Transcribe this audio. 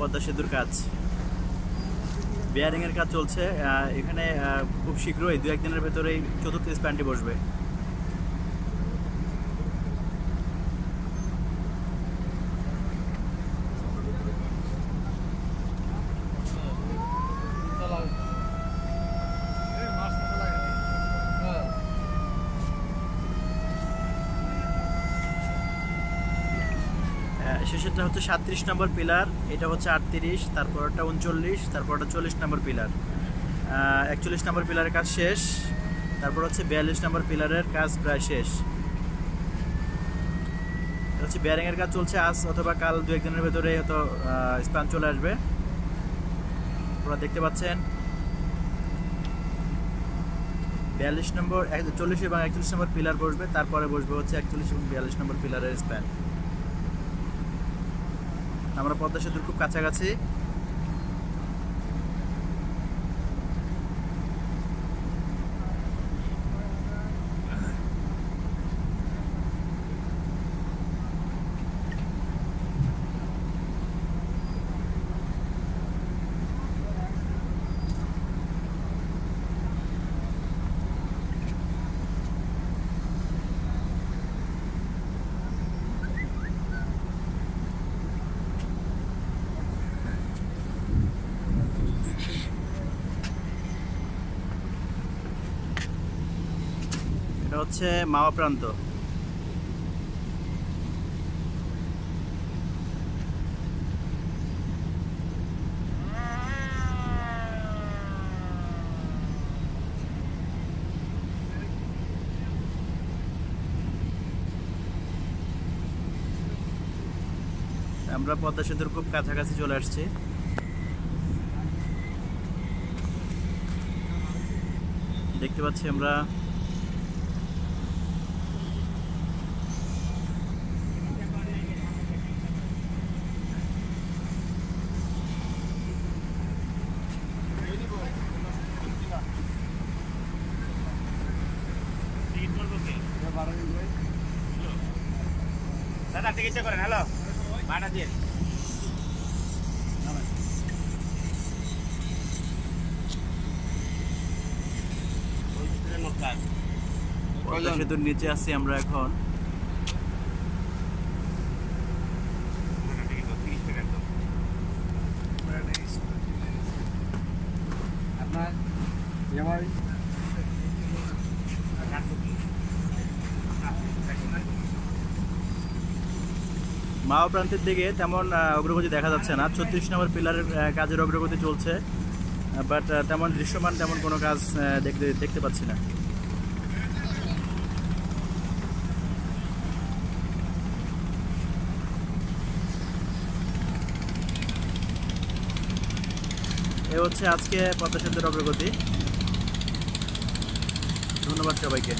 পদ্মা সেতুর কাজ। বিয়ারিংয়ের কাজ চলছে এখানে খুব শীঘ্রই দু একদিনের ভেতরেই চতুর্থ স্প্যানটি বসবে। শেষেরটা হচ্ছে সাতত্রিশ নম্বর পিলার, এটা হচ্ছে আটত্রিশ, তারপরটা উনচল্লিশ, তারপরটা চল্লিশ নম্বর পিলার। একচল্লিশ নম্বর পিলারের কাজ শেষ, তারপর হচ্ছে বিয়াল্লিশ নম্বর পিলারের কাজ প্রায় শেষ। হচ্ছে বেয়ারিংয়ের কাজ চলছে আজ অথবা কাল দু একদিনের ভেতরে হয়তো স্পান চলে আসবে। আপনারা দেখতে পাচ্ছেন। বিয়াল্লিশ নম্বর চল্লিশ এবং একচল্লিশ নম্বর পিলার বসবে, তারপরে বসবে হচ্ছে একচল্লিশ এবং বিয়াল্লিশ নম্বর পিলারের স্প্যান আমরা পদ্মা সেতুর খুব কাছাকাছি। হচ্ছে মাওয়া প্রান্ত। আমরা পদ্মা সেতুর খুব কাছাকাছি চলে আসছি। দেখতে পাচ্ছি আমরা দাদা টিকিটটা করেন হ্যালো ভাড়া দিয়ে সেতুর নিচে আছি আমরা এখন আপনার মাওয়া প্রান্তের দিকে তেমন অগ্রগতি দেখা যাচ্ছে না। ছত্রিশ নম্বর পিলারের কাজের অগ্রগতি চলছে, বাট তেমন দৃশ্যমান তেমন কোনো কাজ দেখতে দেখতে পাচ্ছি না। এ হচ্ছে আজকে পদ্মা সেতুর অগ্রগতি। ধন্যবাদ সবাইকে।